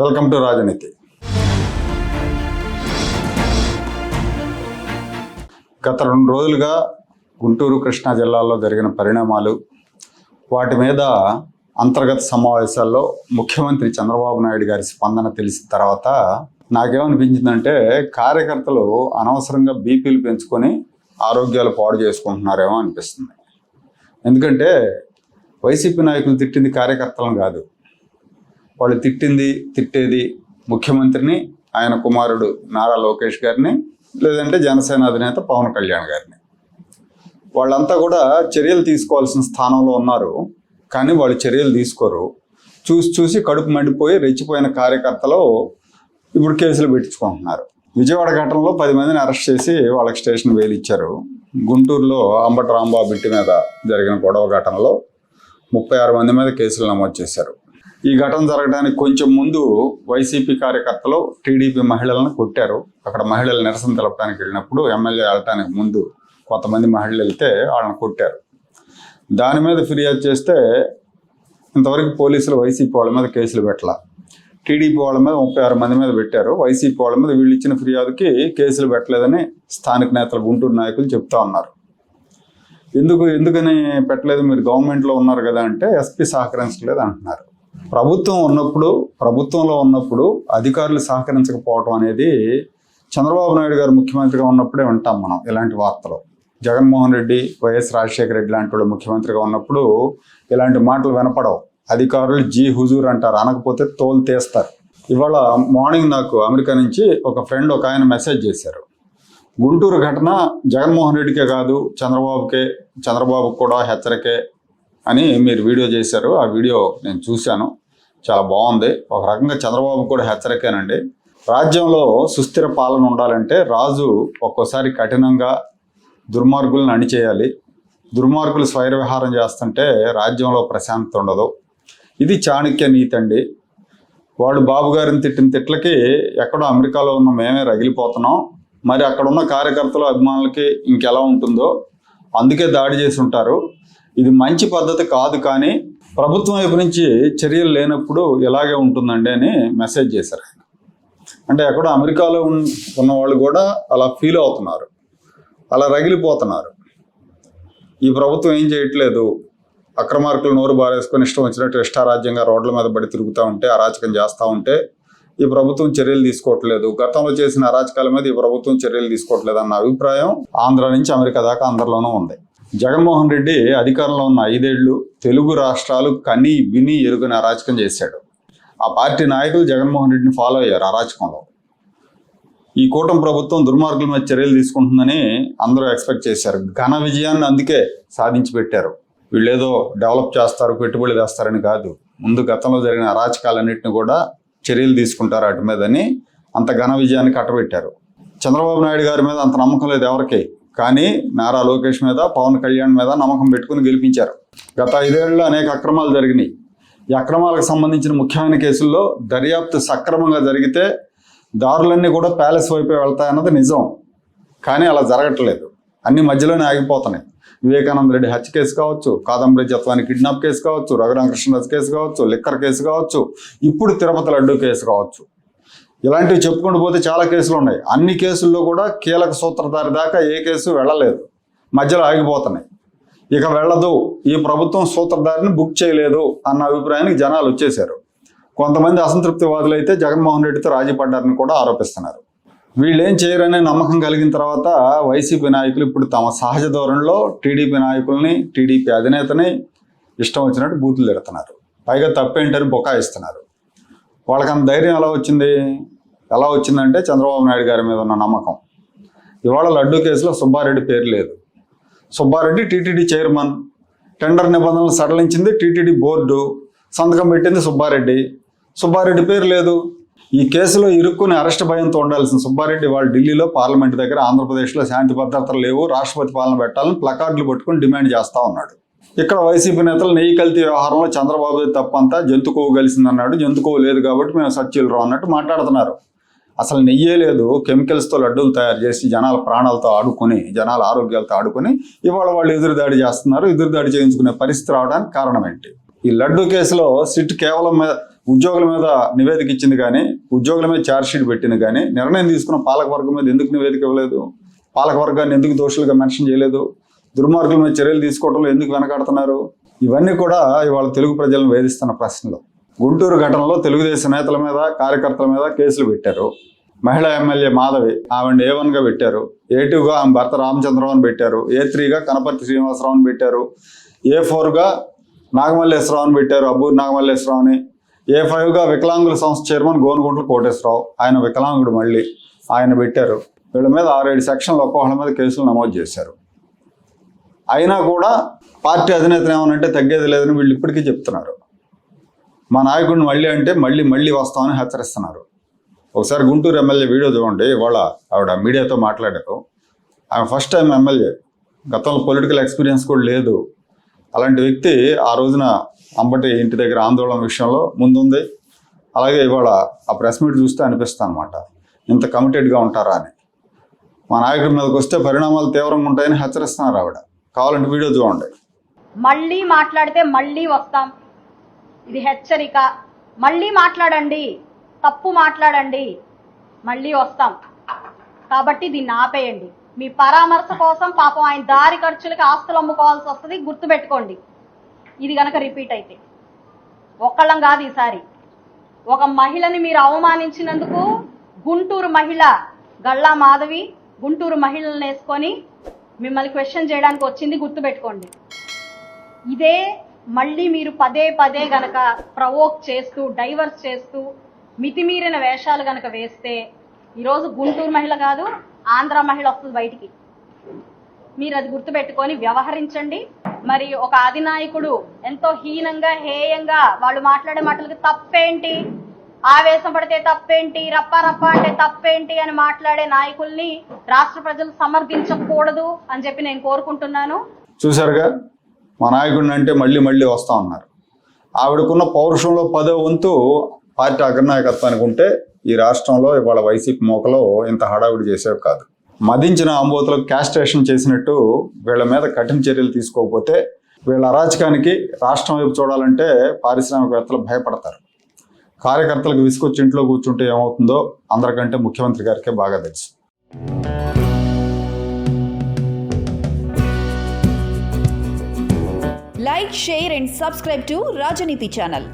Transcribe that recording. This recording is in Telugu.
వెల్కమ్ టు రాజనీతి. గత రెండు రోజులుగా గుంటూరు కృష్ణా జిల్లాలో జరిగిన పరిణామాలు వాటి మీద అంతర్గత సమావేశాల్లో ముఖ్యమంత్రి చంద్రబాబు నాయుడు గారి స్పందన తెలిసిన తర్వాత నాకేమనిపించిందంటే కార్యకర్తలు అనవసరంగా బీపీలు పెంచుకొని ఆరోగ్యాలు పాడు చేసుకుంటున్నారేమో అనిపిస్తుంది. ఎందుకంటే వైసీపీ నాయకులు తిట్టింది కార్యకర్తలను కాదు. వాళ్ళు తిట్టింది తిట్టేది ముఖ్యమంత్రిని ఆయన కుమారుడు నారా లోకేష్ గారిని లేదంటే జనసేన అధినేత పవన్ కళ్యాణ్ గారిని. వాళ్ళంతా కూడా చర్యలు తీసుకోవాల్సిన స్థానంలో ఉన్నారు కానీ వాళ్ళు చర్యలు తీసుకోరు. చూసి చూసి కడుపు మండిపోయి రెచ్చిపోయిన కార్యకర్తలు ఇప్పుడు కేసులు పెట్టించుకుంటున్నారు. విజయవాడ ఘటనలో పది మందిని అరెస్ట్ చేసి వాళ్ళకి స్టేషన్ వేలు ఇచ్చారు గుంటూరులో అంబటి రాంబాబు ఇంటి మీద జరిగిన గొడవ ఘటనలో ముప్పై ఆరు మంది మీద కేసులు నమోదు చేశారు. ఈ ఘటన జరగడానికి కొంచెం ముందు వైసీపీ కార్యకర్తలు టీడీపీ మహిళలను కొట్టారు. అక్కడ మహిళలు నిరసన తెలపడానికి వెళ్ళినప్పుడు ఎమ్మెల్యే వెళ్ళటానికి ముందు కొంతమంది మహిళలు వెళ్తే వాళ్ళని కొట్టారు. దాని మీద ఫిర్యాదు చేస్తే ఇంతవరకు పోలీసులు వైసీపీ వాళ్ళ మీద కేసులు పెట్టాల. టీడీపీ వాళ్ళ మీద ముప్పై ఆరు మంది మీద పెట్టారు. వైసీపీ వాళ్ళ మీద వీళ్ళు ఇచ్చిన ఫిర్యాదుకి కేసులు పెట్టలేదని స్థానిక నేతలు గుంటూరు నాయకులు చెప్తా ఉన్నారు. ఎందుకు ఎందుకని పెట్టలేదు? మీరు గవర్నమెంట్లో ఉన్నారు కదా అంటే ఎస్పీ సహకరించలేదు అంటున్నారు. ప్రభుత్వం ఉన్నప్పుడు ప్రభుత్వంలో ఉన్నప్పుడు అధికారులు సహకరించకపోవడం అనేది చంద్రబాబు నాయుడు గారు ముఖ్యమంత్రిగా ఉన్నప్పుడే వింటాం మనం ఇలాంటి వార్తలు. జగన్మోహన్ రెడ్డి వైఎస్ రాజశేఖర రెడ్డి లాంటి వాళ్ళు ముఖ్యమంత్రిగా ఉన్నప్పుడు ఇలాంటి మాటలు వినపడవు. అధికారులు జీ హుజూర్ అంటారు అనకపోతే తోలు తీస్తారు. ఇవాళ మార్నింగ్ నాకు అమెరికా నుంచి ఒక ఫ్రెండ్ ఒక ఆయన మెసేజ్ చేశారు. గుంటూరు ఘటన జగన్మోహన్ రెడ్డికే కాదు చంద్రబాబుకే చంద్రబాబుకు కూడా హెచ్చరికే అని మీరు వీడియో చేశారు. ఆ వీడియో నేను చూశాను. చాలా బాగుంది. ఒక రకంగా చంద్రబాబు కూడా హెచ్చరికేనండి. రాజ్యంలో సుస్థిర పాలన ఉండాలంటే రాజు ఒక్కోసారి కఠినంగా దుర్మార్గులను అణిచేయాలి. దుర్మార్గులు స్వైర విహారం చేస్తుంటే రాజ్యంలో ప్రశాంతత ఉండదు. ఇది చాణక్య నీతి అండి. వాడు బాబు గారిని తిట్టిన తిట్లకి ఎక్కడో అమెరికాలో ఉన్న మేమే రగిలిపోతున్నాం. మరి అక్కడ ఉన్న కార్యకర్తలు అభిమానులకి ఇంకెలా ఉంటుందో అందుకే దాడి చేసి ఉంటారు. ఇది మంచి పద్ధతి కాదు కానీ ప్రభుత్వం వైపు నుంచి చర్యలు లేనప్పుడు ఇలాగే ఉంటుందండి అని మెసేజ్ చేశారు ఆయన. అంటే ఎక్కడో అమెరికాలో ఉన్న వాళ్ళు కూడా అలా ఫీల్ అవుతున్నారు. అలా రగిలిపోతున్నారు. ఈ ప్రభుత్వం ఏం చేయట్లేదు? అక్రమార్కులు నోరు బారేసుకొని ఇష్టం వచ్చినట్టు ఇష్టారాజ్యంగా రోడ్ల మీద పడి తిరుగుతూ ఉంటే అరాచకం చేస్తూ ఉంటే ఈ ప్రభుత్వం చర్యలు తీసుకోవట్లేదు. గతంలో చేసిన అరాచకాల మీద ఈ ప్రభుత్వం చర్యలు తీసుకోవట్లేదు అన్న అభిప్రాయం ఆంధ్ర నుంచి అమెరికా దాకా అందరిలోనూ ఉంది. జగన్మోహన్ రెడ్డి అధికారంలో ఉన్న ఐదేళ్ళు తెలుగు రాష్ట్రాలు కని విని ఎరుగని అరాచకం చేశాడు. ఆ పార్టీ నాయకులు జగన్మోహన్ రెడ్డిని ఫాలో అయ్యారు అరాచకంలో. ఈ కూటమి ప్రభుత్వం దుర్మార్గుల మీద చర్యలు తీసుకుంటుందని అందరూ ఎక్స్పెక్ట్ చేశారు. ఘన విజయాన్ని అందుకే సాధించి పెట్టారు. వీళ్ళేదో డెవలప్ చేస్తారు పెట్టుబడి తెస్తారని కాదు. ముందు గతంలో జరిగిన అరాచకాలన్నింటిని కూడా చర్యలు తీసుకుంటారు వాటి మీదని అంత ఘన విజయాన్ని కట్టబెట్టారు. చంద్రబాబు నాయుడు గారి మీద అంత నమ్మకం లేదు ఎవరికి. కానీ నారా లోకేష్ మీద పవన్ కళ్యాణ్ మీద నమ్మకం పెట్టుకుని గెలిపించారు. గత ఐదేళ్ళలో అనేక అక్రమాలు జరిగినాయి. ఈ అక్రమాలకు సంబంధించిన ముఖ్యమైన కేసుల్లో దర్యాప్తు సక్రమంగా జరిగితే దారులన్నీ కూడా ప్యాలెస్ వైపే వెళ్తాయన్నది నిజం. కానీ అలా జరగట్లేదు. అన్ని మధ్యలోనే ఆగిపోతున్నాయి. వివేకానంద రెడ్డి హత్య కేసు కావచ్చు కాదంబరి జత్వాని కిడ్నాప్ కేసు కావచ్చు రఘురామకృష్ణరాజు కేసు కావచ్చు లిక్కర్ కేసు కావచ్చు ఇప్పుడు తిరుపతి లడ్డు కేసు కావచ్చు. ఇలాంటివి చెప్పుకుంటూ పోతే చాలా కేసులు ఉన్నాయి. అన్ని కేసుల్లో కూడా కీలక సూత్రధారి దాకా ఏ కేసు వెళ్ళలేదు. మధ్యలో ఆగిపోతున్నాయి. ఇక వెళ్ళదు. ఈ ప్రభుత్వం సూత్రధారిని బుక్ చేయలేదు అన్న అభిప్రాయానికి జనాలు వచ్చేశారు. కొంతమంది అసంతృప్తివాదులు అయితే జగన్మోహన్ రెడ్డితో రాజీ పడ్డారని కూడా ఆరోపిస్తున్నారు. వీళ్ళు ఏం చేయరనే నమ్మకం కలిగిన తర్వాత వైసీపీ నాయకులు ఇప్పుడు తమ సహజ ధోరణిలో టీడీపీ నాయకుల్ని టీడీపీ అధినేతని ఇష్టం వచ్చినట్టు బూతులు తిడుతున్నారు. పైగా తప్పేంటని బొకాయిస్తున్నారు. వాళ్ళకి అంత ధైర్యం ఎలా వచ్చింది? ఎలా వచ్చిందంటే చంద్రబాబు నాయుడు గారి మీద ఉన్న నమ్మకం. ఇవాళ లడ్డూ కేసులో సుబ్బారెడ్డి పేరు లేదు. సుబ్బారెడ్డి టీటీడీ చైర్మన్ టెండర్ నిబంధనలు సడలించింది టీటీడీ బోర్డు. సంతకం పెట్టింది సుబ్బారెడ్డి. సుబ్బారెడ్డి పేరు లేదు. ఈ కేసులో ఇరుక్కుని అరెస్ట్ భయంతో ఉండాల్సిన సుబ్బారెడ్డి వాళ్ళు ఢిల్లీలో పార్లమెంట్ దగ్గర ఆంధ్రప్రదేశ్లో శాంతి భద్రతలు లేవు రాష్ట్రపతి పాలన పెట్టాలని ప్లకార్డులు పట్టుకుని డిమాండ్ చేస్తూ ఉన్నాడు. ఇక్కడ వైసీపీ నేతలు నెయ్యి కల్తీ వ్యవహారంలో చంద్రబాబు తప్పంతా జంతు కలిసిందన్నాడు. జంతు లేదు కాబట్టి మేము సత్యులు రావు అన్నట్టు మాట్లాడుతున్నారు. అసలు నెయ్యే లేదు. కెమికల్స్తో లడ్డూలు తయారు చేసి జనాల ప్రాణాలతో ఆడుకొని జనాల ఆరోగ్యాలతో ఆడుకొని ఇవాళ వాళ్ళు ఎదురుదాడి చేస్తున్నారు. ఎదురుదాడి చేయించుకునే పరిస్థితి రావడానికి కారణం ఏంటి? ఈ లడ్డు కేసులో సిట్ కేవలం మీద ఉద్యోగుల మీద నివేదిక ఇచ్చింది కానీ ఉద్యోగుల మీద ఛార్జ్షీట్ పెట్టింది కానీ నిర్ణయం తీసుకున్న పాలకవర్గం మీద ఎందుకు నివేదిక ఇవ్వలేదు? పాలకవర్గాన్ని ఎందుకు దోషులుగా మెన్షన్ చేయలేదు? దుర్మార్గుల మీద చర్యలు తీసుకోవడంలో ఎందుకు వెనకాడుతున్నారు? ఇవన్నీ కూడా ఇవాళ తెలుగు ప్రజలను వేధిస్తున్న ప్రశ్నలు. గుంటూరు ఘటనలో తెలుగుదేశం నేతల మీద కార్యకర్తల మీద కేసులు పెట్టారు. మహిళా ఎమ్మెల్యే మాధవి ఆవిడ ఏ వన్గా పెట్టారు. ఏ టూగా ఆమె భర్త రామచంద్రరావుని పెట్టారు. ఏ త్రీగా కనపర్తి శ్రీనివాసరావుని పెట్టారు. ఏ ఫోర్గా నాగమల్లేశ్వరరావుని పెట్టారు. అబ్బూరి నాగమల్లేశ్వరరావుని ఏ ఫైవ్గా వికలాంగుల సంస్థ చైర్మన్ గోనుగుంట్ల కోటేశ్వరరావు. ఆయన వికలాంగుడు మళ్ళీ. ఆయన పెట్టారు. వీళ్ళ మీద ఆరేడు సెక్షన్లు ఒక్కొక్కళ్ళ మీద కేసులు నమోదు చేశారు. అయినా కూడా పార్టీ అధినేతను ఏమనంటే తగ్గేది లేదని వీళ్ళు ఇప్పటికీ చెప్తున్నారు. మా నాయకుడిని మళ్ళీ అంటే మళ్ళీ మళ్ళీ వస్తామని హెచ్చరిస్తున్నారు. ఒకసారి గుంటూరు ఎమ్మెల్యే వీడియో చూడండి ఇవాళ ఆవిడ మీడియాతో మాట్లాడారు. ఆమె ఫస్ట్ టైం ఎమ్మెల్యే. గతంలో పొలిటికల్ ఎక్స్పీరియన్స్ కూడా లేదు. అలాంటి వ్యక్తి ఆ రోజున అంబటి ఇంటి దగ్గర ఆందోళన విషయంలో ముందుంది. అలాగే ఇవాళ ఆ ప్రెస్ మీట్ చూస్తే అనిపిస్తుంది అనమాట ఇంత కమిటెడ్గా ఉంటారా అని. మా నాయకుడి మీదకి వస్తే పరిణామాలు తీవ్రంగా ఉంటాయని హెచ్చరిస్తున్నారు ఆవిడ. కావాలంటే వీడియో చూడండి. మళ్ళీ మాట్లాడితే మళ్ళీ వస్తాం. ఇది హెచ్చరిక. మళ్ళీ మాట్లాడండి. తప్పు మాట్లాడండి. మళ్ళీ వస్తాం. కాబట్టి దీన్ని ఆపేయండి. మీ పరామర్శ కోసం పాపం ఆయన దారి ఖర్చులకి ఆస్తులు అమ్ముకోవాల్సి వస్తుంది. గుర్తుపెట్టుకోండి. ఇది గనక రిపీట్ అయితే. ఒక్కళ్ళం కాదు ఈసారి. ఒక మహిళని మీరు అవమానించినందుకు గుంటూరు మహిళ గల్లా మాధవి గుంటూరు మహిళలను వేసుకొని మిమ్మల్ని క్వశ్చన్ చేయడానికి వచ్చింది గుర్తుపెట్టుకోండి. ఇదే మళ్ళీ మీరు పదే పదే గనక ప్రవోక్ చేస్తూ డైవర్స్ చేస్తూ మితిమీరిన వేషాలు గనక వేస్తే ఈరోజు గుంటూరు మహిళ కాదు ఆంధ్ర మహిళ వస్తుంది బయటికి. మీరు అది గుర్తుపెట్టుకొని వ్యవహరించండి. మరి ఒక అధినాయకుడు ఎంతో హీనంగా హేయంగా వాళ్ళు మాట్లాడే మాటలకి తప్పేంటి? ఆవేశం పడితే తప్పేంటి? రప్ప రప్ప అంటే తప్పేంటి అని మాట్లాడే నాయకుల్ని రాష్ట్ర ప్రజలు సమర్థించకూడదు అని చెప్పి నేను కోరుకుంటున్నాను. చూసారుగా మా నాయకుడిని అంటే మళ్ళీ మళ్ళీ వస్తా ఉన్నారు. ఆవిడకున్న పౌరుషంలో పదో వంతు పార్టీ అగ్రనాయకత్వానికి ఉంటే ఈ రాష్ట్రంలో ఇవాళ వైసీపీ మోకలో ఇంత హడావిడి చేసేవి కాదు. మదించిన ఆంబోతులకు క్యాస్ట్రేషన్ చేసినట్టు వీళ్ళ మీద కఠిన చర్యలు తీసుకోకపోతే వీళ్ళ అరాచకానికి రాష్ట్రం వైపు చూడాలంటే పారిశ్రామికవేత్తలు భయపడతారు. కార్యకర్తలకు విసుకొచ్చి ఇంట్లో కూర్చుంటే ఏమవుతుందో అందరికంటే ముఖ్యమంత్రి గారికే బాగా తెలుసు. Like share and subscribe to Rajaneeti channel